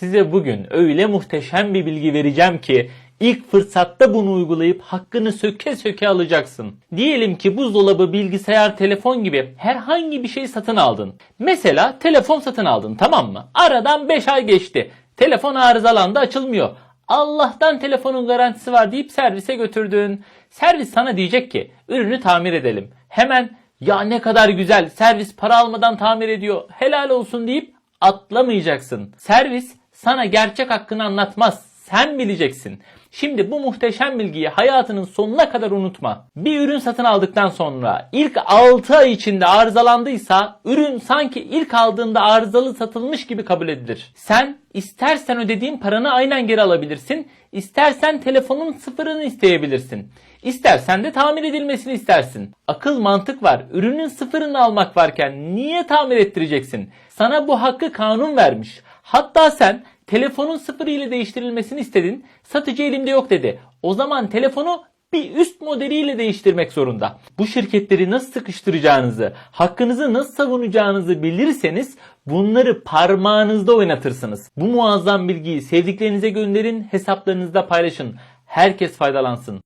Size bugün öyle muhteşem bir bilgi vereceğim ki ilk fırsatta bunu uygulayıp hakkını söke söke alacaksın. Diyelim ki buzdolabı, bilgisayar, telefon gibi herhangi bir şey satın aldın. Mesela telefon satın aldın tamam mı? Aradan 5 ay geçti. Telefon arızalandı açılmıyor. Allah'tan telefonun garantisi var deyip servise götürdün. Servis sana diyecek ki ürünü tamir edelim. Hemen ya ne kadar güzel servis para almadan tamir ediyor helal olsun deyip atlamayacaksın. Servis sana gerçek hakkını anlatmaz. Sen bileceksin. Şimdi bu muhteşem bilgiyi hayatının sonuna kadar unutma. Bir ürün satın aldıktan sonra ilk 6 ay içinde arızalandıysa ürün sanki ilk aldığında arızalı satılmış gibi kabul edilir. Sen istersen ödediğin paranı aynen geri alabilirsin. istersen telefonun sıfırını isteyebilirsin. İstersen de tamir edilmesini istersin. Akıl mantık var. Ürünün sıfırını almak varken niye tamir ettireceksin? Sana bu hakkı kanun vermiş. Hatta sen telefonun sıfırı ile değiştirilmesini istedin. Satıcı elimde yok dedi. O zaman telefonu bir üst modeliyle değiştirmek zorunda. Bu şirketleri nasıl sıkıştıracağınızı, hakkınızı nasıl savunacağınızı bilirseniz bunları parmağınızda oynatırsınız. Bu muazzam bilgiyi sevdiklerinize gönderin, hesaplarınızda paylaşın. Herkes faydalansın.